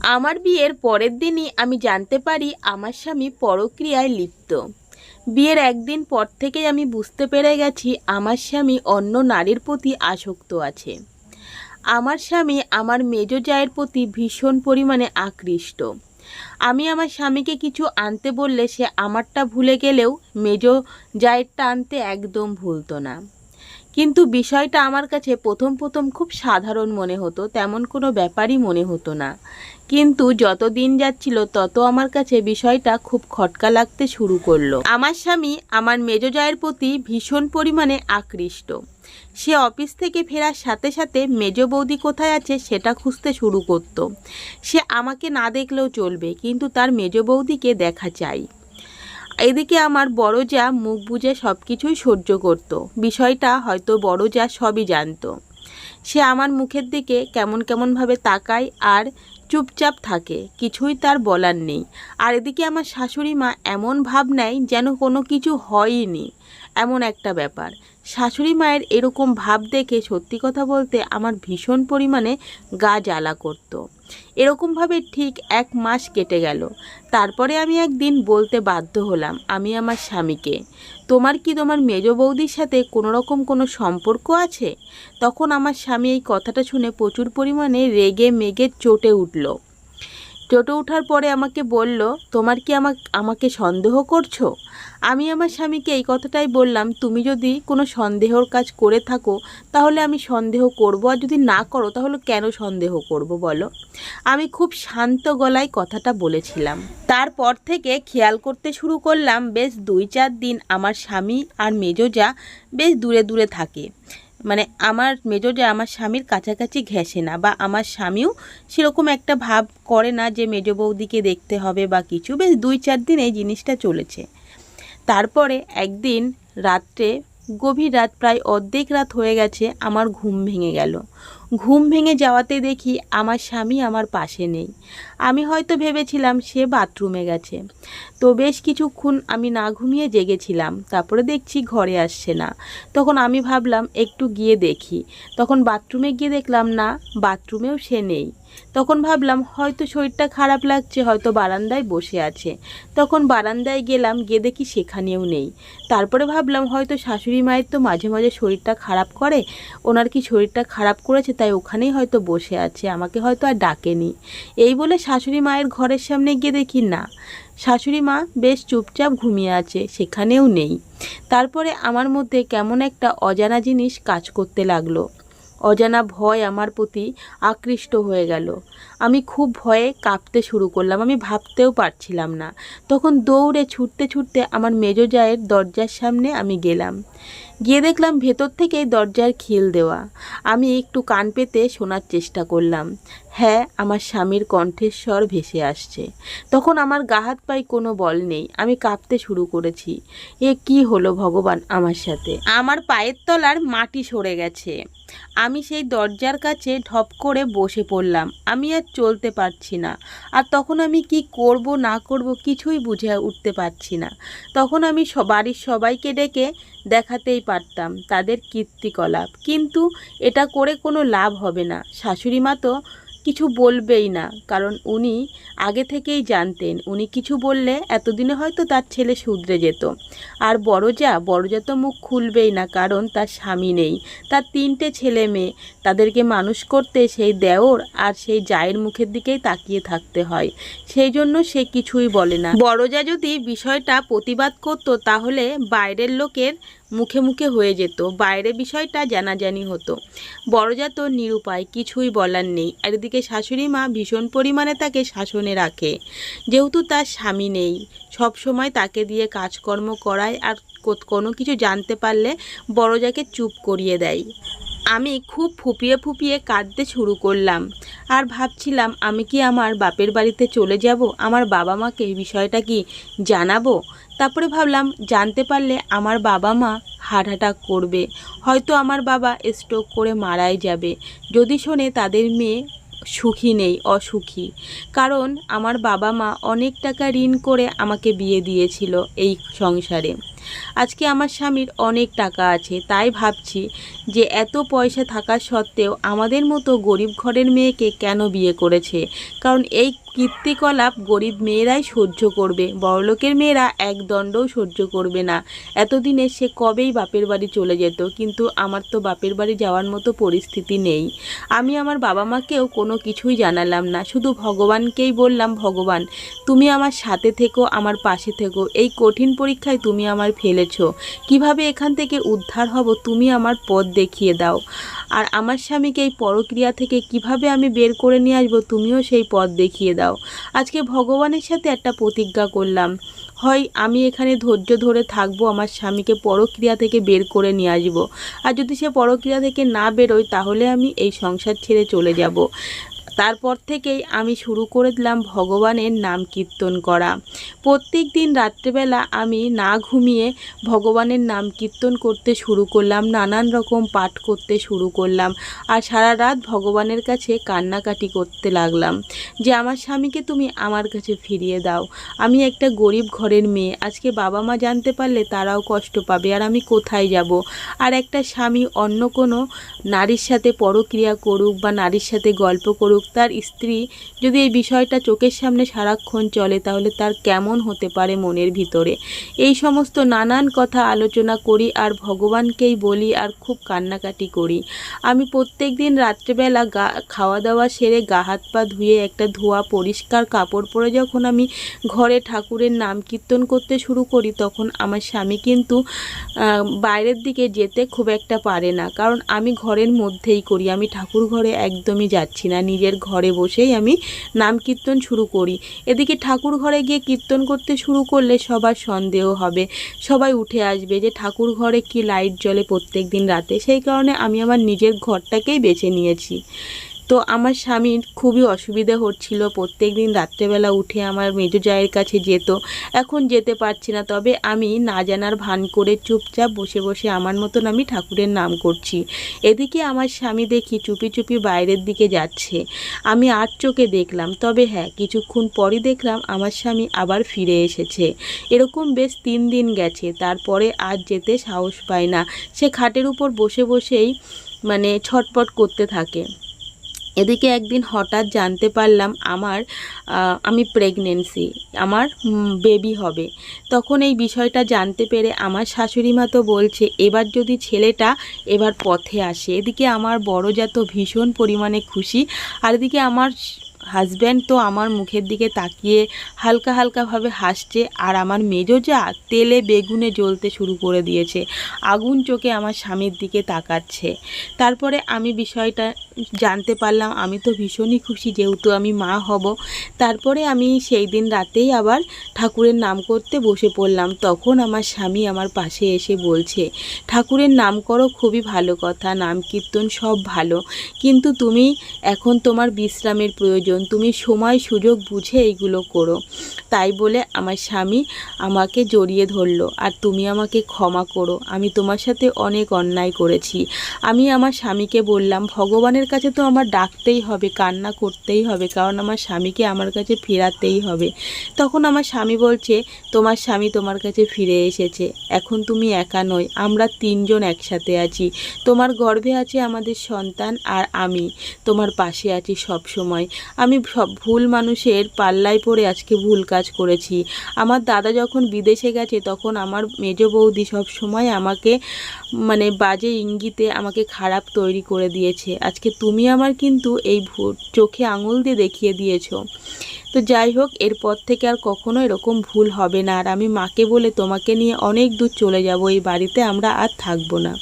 আমার বিয়ের পরের দিনই আমি জানতে পারি আমার স্বামী পরক্রিয়ায় লিপ্ত। বিয়ের একদিন পর থেকেই আমি বুঝতে পেরে গেছি আমার স্বামী অন্য নারীর প্রতি আসক্ত আছে। আমার স্বামী আমার মেজ জায়ের প্রতি ভীষণ পরিমাণে আকৃষ্ট। আমি আমার স্বামীকে কিছু আনতে বললে সে আমারটা ভুলে গেলেও মেজ জায়েরটা আনতে একদম ভুলতো না। কিন্তু বিষয়টা আমার কাছে প্রথম প্রথম খুব সাধারণ মনে হতো, তেমন কোনো ব্যাপারই মনে হতো না। কিন্তু যত দিন যাচ্ছিল, তত আমার কাছে বিষয়টা খুব খটকা লাগতে শুরু করল। আমার স্বামী আমার মেজ জায়ের প্রতি ভীষণ পরিমাণে আকৃষ্ট। সে অফিস থেকে ফেরার সাথে সাথে মেজ বৌদি কোথায় আছে সেটা খুঁজতে শুরু করতো। সে আমাকে না দেখলেও চলবে, কিন্তু তার মেজ বৌদিকে দেখা চাই। এদিকে আমার বড় যা মুখ বুঝে সব কিছুই সহ্য করত। বিষয়টা হয়তো বড় যা সবই জানত। সে আমার মুখের দিকে কেমন কেমনভাবে তাকায় আর চুপচাপ থাকে, কিছুই তার বলার নেই। আর এদিকে আমার শাশুড়ি মা এমন ভাব নেয় যেন কোনো কিছু হয়নি এমন একটা ব্যাপার। শাশুড়ি মায়ের এরকম ভাব দেখে সত্যি কথা বলতে আমার ভীষণ পরিমাণে গা জ্বালা করতো। এরকমভাবে ঠিক এক মাস কেটে গেল। তারপরে আমি একদিন বলতে বাধ্য হলাম, আমি আমার স্বামীকে। তোমার কি তোমার মেজ বৌদির সাথে কোনো রকম কোনো সম্পর্ক আছে? তখন আমার স্বামী এই কথাটা শুনে প্রচুর পরিমাণে রেগে মেগে চটে উঠল। চটে ওঠার পরে আমাকে বলল, তোমার কি আমাকে আমাকে সন্দেহ করছ? আমি আমার স্বামীকে এই কথাটাই বললাম, তুমি যদি কোনো সন্দেহর কাজ করে থাকো, তাহলে আমি সন্দেহ করব, আর যদি না করো, তাহলে কেন সন্দেহ করব বলো? আমি খুব শান্ত গলায় কথাটা বলেছিলাম। তারপর থেকে খেয়াল করতে শুরু করলাম, বেশ দুই চার দিন আমার স্বামী আর মেজোজা বেশ দূরে দূরে থাকে। মানে আমার মেজোজা আমার স্বামীর কাছাকাছি ঘেঁষে না বা আমার স্বামীও সেরকম একটা ভাব করে না যে মেজ বৌদিকে দেখতে হবে বা কিছু। বেশ দুই চার দিন এই জিনিসটা চলেছে। তারপরে একদিন রাত্রে, গভীর রাত, প্রায় অর্ধেক রাত হয়ে গেছে, আমার ঘুম ভেঙে গেল। ঘুম ভেঙে যাওয়াতে দেখি আমার স্বামী আমার পাশে নেই। আমি হয়তো ভেবেছিলাম সে বাথরুমে গেছে। তো বেশ কিছুক্ষণ আমি না ঘুমিয়ে জেগেছিলাম। তারপরে দেখছি ঘরে আসছে না। তখন আমি ভাবলাম, একটু গিয়ে দেখি। তখন বাথরুমে গিয়ে দেখলাম, না, বাথরুমেও সে নেই। তখন ভাবলাম, হয়তো শরীরটা খারাপ লাগছে, হয়তো বারান্দায় বসে আছে। তখন বারান্দায় গেলাম, গিয়ে দেখি সেখানেও নেই। তারপরে ভাবলাম, হয়তো শাশুড়ি মায়ের তো মাঝে মাঝে শরীরটা খারাপ করে। ওনার কি শরীরটা খারাপ করেছে তাই ওখানেই হয়তো বসে আছে, আমাকে হয়তো আর ডাকেনি। এই বলে শাশুড়ি মায়ের ঘরের সামনে গিয়ে দেখি, না, শাশুড়ি মা বেশ চুপচাপ ঘুমিয়ে আছে, সেখানেও নেই। তারপরে আমার মধ্যে কেমন একটা অজানা জিনিস কাজ করতে লাগল। অজানা ভয় আমার প্রতি আকৃষ্ট হয়ে গেল। আমি খুব ভয়ে কাঁপতে শুরু করলাম, আমি ভাবতেও পারছিলাম না। তখন দৌড়ে ছুটতে ছুটতে আমার মেজো জায়ের দরজার সামনে আমি গেলাম। গিয়ে দেখলাম ভেতর থেকেই দরজার খিল দেওয়া। আমি একটু কান পেতে শোনার চেষ্টা করলাম। হ্যাঁ আমার স্বামীর কণ্ঠেশ্বর ভেসে আসছে। তখন আমার গা হাত পায়ে কোনো বল নেই। আমি কাঁপতে শুরু করেছি। এ কি হলো ভগবান আমার সাথে? আমার পায়ের তলার মাটি সরে গেছে। আমি সেই দরজার কাছে ঢপ করে বসে পড়লাম। আমি আর চলতে পারছি না। আর তখন আমি কি করব, না করব কিছুই বুঝে উঠতে পারছি না। তখন আমি বাড়ির সবাইকে ডেকে দেখাতেই পারতাম তাদের কীর্তিকলাপ। কিন্তু এটা করে কোনো লাভ হবে না। শাশুড়ি মা তো কিছু বলবেই না। কারণ উনি আগে থেকেই জানতেন, উনি কিছু বললে এতদিনে হয়তো তার ছেলে শুধরে যেত। আর বড়জা যা বড় যা তো মুখ খুলবেই না, কারণ তার স্বামী নেই। তার তিনটে ছেলে মেয়ে, তাদেরকে মানুষ করতে সেই দেওর আর সেই জায়ের মুখের দিকেই তাকিয়ে থাকতে হয়। সেই জন্য সে কিছুই বলে না। বড়জা যদি বিষয়টা প্রতিবাদ করতো, তাহলে বাইরের লোকের মুখে মুখে হয়ে যেত, বাইরে বিষয়টা জানাজানি হতো। বড়জা তো নিরুপায় কিছুই বলার নেই। একদিকে শাশুড়ি মা ভীষণ পরিমাণে তাকে শাসনে রাখে। যেহেতু তার স্বামী নেই সব সময় তাকে দিয়ে কাজকর্ম করায় আর কোনো কিছু জানতে পারলে বড়জাকে চুপ করিয়ে দেয়। আমি খুব ফুপিয়ে ফুপিয়ে কাঁদতে শুরু করলাম। আর ভাবছিলাম, আমি কি আমার বাপের বাড়িতে চলে যাব? আমার বাবা মাকে এই বিষয়টা কি জানাব? তারপরে ভাবলাম, জানতে পারলে আমার বাবা মা হার্ট অ্যাটাক করবে। হয়তো আমার বাবা স্ট্রোক করে মারাই যাবে। যদি শোনে তাদের মেয়ে সুখী নেই, অসুখী। কারণ আমার বাবা মা অনেক টাকা ঋণ করে আমাকে বিয়ে দিয়েছিল এই সংসারে। আজকে আমার স্বামীর অনেক টাকা আছে, তাই ভাবছি যে এত পয়সা থাকা সত্ত্বেও আমাদের মতো গরিব ঘরের মেয়েকে কেন বিয়ে করেছে? কারণ এই কীর্তিকলাপ গরিব মেয়েরাই সহ্য করবে, বড়লোকের মেয়েরা এক দণ্ডও সহ্য করবে না। এতদিনে সে কবেই বাপের বাড়ি চলে যেত, কিন্তু আমার তো বাপের বাড়ি যাওয়ার মতো পরিস্থিতি নেই। আমি আমার বাবা মাকেও কোনো কিছুই জানালাম না, শুধু ভগবানকেই বললাম, ভগবান, তুমি আমার সাথে থেকো, আমার পাশে থেকো, এই কঠিন পরীক্ষায় তুমি আমার ফেলেছো। কীভাবে এখান থেকে উদ্ধার হব, তুমি আমার পথ দেখিয়ে দাও। আর আমার স্বামীকে এই পরক্রিয়া থেকে কীভাবে আমি বের করে নিয়ে আসব, তুমিও সেই পথ দেখিয়ে দাও। আজকে ভগবানের সাথে একটা প্রতিজ্ঞা করলাম। হয় আমি এখানে ধৈর্য ধরে থাকব, আমার স্বামীকে পরক্রিয়া থেকে বের করে নিয়ে আসব। আর যদি সে পরক্রিয়া থেকে না বেরোয়, তাহলে আমি এই সংসার ছেড়ে চলে যাব। তারপর থেকেই আমি শুরু করে দিলাম ভগবানের নাম কীর্তন করা। প্রত্যেক দিন রাত্রেবেলা আমি না ঘুমিয়ে ভগবানের নাম কীর্তন করতে শুরু করলাম, নানান রকম পাঠ করতে শুরু করলাম আর সারা রাত ভগবানের কাছে কান্নাকাটি করতে লাগলাম যে, আমার স্বামীকে তুমি আমার কাছে ফিরিয়ে দাও। আমি একটা গরিব ঘরের মেয়ে। আজকে বাবা মা জানতে পারলে তারাও কষ্ট পাবে। আর আমি কোথায় যাব? আর একটা স্বামী অন্য কোনো নারীর সাথে পরক্রিয়া করুক বা নারীর সাথে গল্প করুক তার স্ত্রী যদি এই বিষয়টা চোখের সামনে সারাক্ষণ চলে, তাহলে তার কেমন হতে পারে মনের ভিতরে? এই সমস্ত নানান কথা আলোচনা করি আর ভগবানকেই বলি আর খুব কান্নাকাটি করি। আমি প্রত্যেক দিন রাত্রেবেলা গা খাওয়া দাওয়া সেরে গা হাত পা ধুয়ে একটা ধোয়া, পরিষ্কার কাপড় পরে যখন আমি ঘরে ঠাকুরের নাম কীর্তন করতে শুরু করি, তখন আমার স্বামী কিন্তু বাইরের দিকে যেতে খুব একটা পারে না। কারণ আমি ঘরের মধ্যেই করি, আমি ঠাকুর ঘরে একদমই যাচ্ছি না। নিজের ঘরে বসেই আমি নাম কীর্তন শুরু করি। এদিকে ঠাকুর ঘরে গিয়ে কীর্তন করতে শুরু করলে সবার সন্দেহ হবে। সবাই উঠে আসবে যে ঠাকুর ঘরে কি লাইট জ্বলে প্রত্যেক দিন রাতে। সেই কারণে আমি আমার নিজের ঘরটাকেই বেছে নিয়েছি। তো আমার স্বামীর খুবই অসুবিধা হচ্ছিল। প্রত্যেক দিন রাত্রেবেলা উঠে আমার মেজো জায়ের কাছে যেত। এখন যেতে পারছি না, তবে আমি না জানার ভান করে চুপচাপ বসে বসে আমার মতন আমি ঠাকুরের নাম করছি। এদিকে আমার স্বামী দেখি চুপি চুপি বাইরের দিকে যাচ্ছে। আমি আর চোখে দেখলাম, তবে হ্যাঁ কিছুক্ষণ পরই দেখলাম আমার স্বামী আবার ফিরে এসেছে। এরকম বেশ তিন দিন গেছে, তারপরে আর যেতে সাহস পায় না। সে খাটের উপর বসে বসেই মানে ছটপট করতে থাকে। এদিকে একদিন হঠাৎ জানতে পারলাম আমার আমি প্রেগনেন্সি আমার বেবি হবে। তখন এই বিষয়টা জানতে পেরে আমার শাশুড়ি মা তো বলছে, এবার যদি ছেলেটা এবার পথে আসে। এদিকে আমার বড় যা ভীষণ পরিমাণে খুশি, আর এদিকে আমার হাজব্যান্ড তো আমার মুখের দিকে তাকিয়ে হালকা হালকাভাবে হাসছে আর আমার মেজো যা তেলে বেগুনে জ্বলতে শুরু করে দিয়েছে। আগুন চোখে আমার স্বামীর দিকে তাকাচ্ছে। তারপরে আমি বিষয়টা জানতে পারলাম, আমি তো ভীষণই খুশি যেহেতু আমি মা হব। তারপরে আমি সেই দিন রাতেই আবার ঠাকুরের নাম করতে বসে পড়লাম। তখন আমার স্বামী আমার পাশে এসে বলছে, ঠাকুরের নাম করো, খুবই ভালো কথা, নাম কীর্তন সব ভালো। কিন্তু তুমি এখন তোমার বিশ্রামের প্রয়োজন তুমি সময়, সুযোগ বুঝে এইগুলো করো। তাই বলে আমার স্বামী আমাকে জড়িয়ে ধরলো, আর তুমি আমাকে ক্ষমা করো। আমি তোমার সাথে অনেক অন্যায় করেছি। আমি আমার স্বামীকে বললাম, ভগবানের কাছে তো আমার ডাকতেই হবে, কান্না করতেই হবে, কারণ আমার স্বামীকে আমার কাছে ফেরাতেই হবে। তখন আমার স্বামী বলছে, তোমার স্বামী তোমার কাছে ফিরে এসেছে। এখন তুমি একা নয় আমরা তিনজন একসাথে আছি। তোমার গর্ভে আছে আমাদের সন্তান আর আমি। তোমার পাশে আছি সব সময় আমি সব ভুল মানুষের পাল্লায় পড়ে আজকে ভুল কাজ করেছি। আমার দাদা যখন বিদেশে গেছে, তখন আমার মেজ বৌদি সব সময় আমাকে মানে বাজে ইঙ্গিতে আমাকে খারাপ তৈরি করে দিয়েছে। আজকে তুমি আমার কিন্তু এই চোখে আঙুল দিয়ে দেখিয়ে দিয়েছ। তো যাই হোক, এরপর থেকে আর কখনো এরকম ভুল হবে না। আর আমি মাকে বলে তোমাকে নিয়ে অনেক দূর চলে যাব, এই বাড়িতে আমরা আর থাকব না।